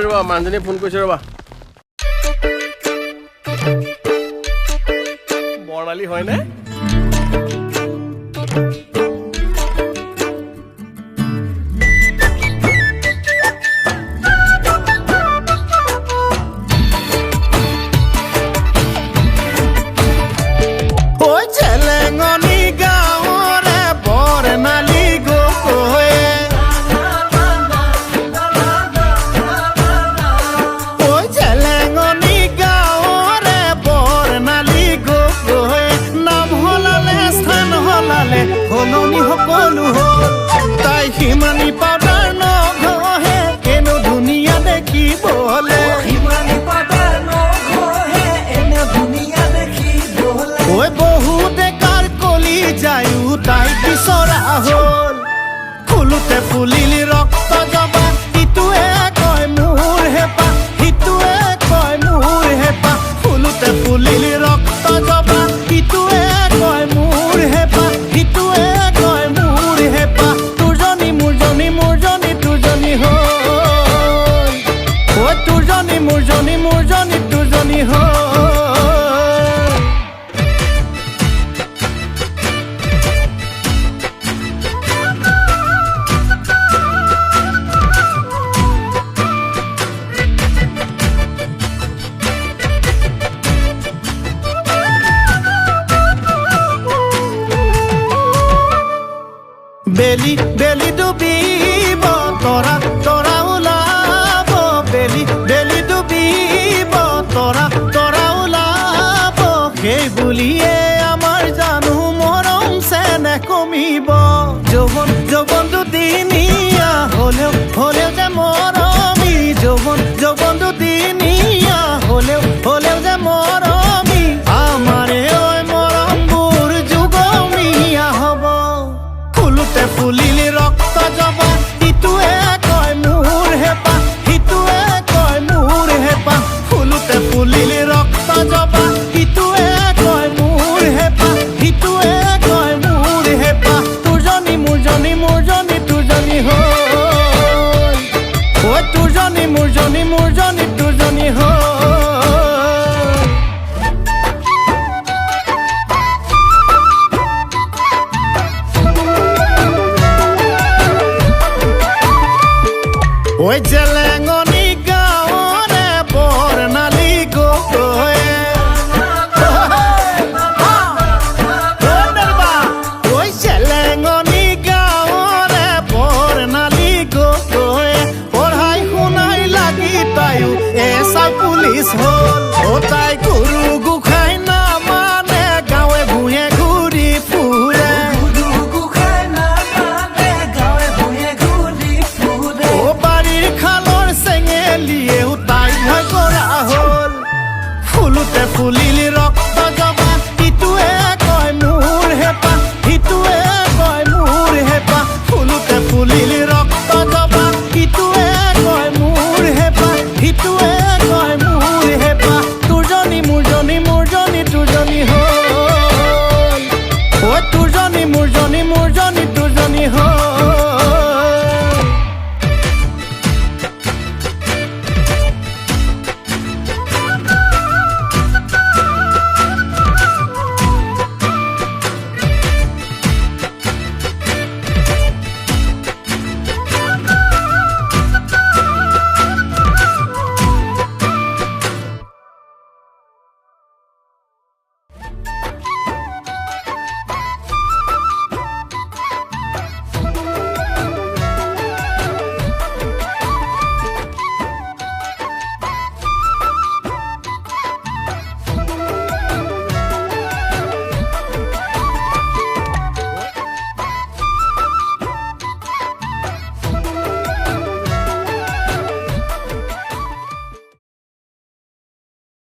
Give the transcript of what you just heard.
কৰিছোঁ ৰ'বা মানুহজনীয়ে ফোন কৰিছোঁ ৰ'বা বৰ্ণালী হয়নে যায়ো তাই বিচৰা হ'ল। ফুলোতে ফুলিলি ৰক্ত বেলি বেলি ডুবিব তৰা তৰা ওলাব, বেলি বেলি ডুবিব তৰা তৰা ওলাব। সেই বুলিয়ে আমাৰ জানো মৰম চেনে কমিব। যৌৱন যৌৱন ওই যে ল্যাঙ্গনি গাওনে বর্ণালী গো ওই যে ল্যাঙ্গনি গাওনে বর্ণালী গো পঢ়াই শুনাই লাগি তাইও এসা পুলিশ হল, ও তাই গুরু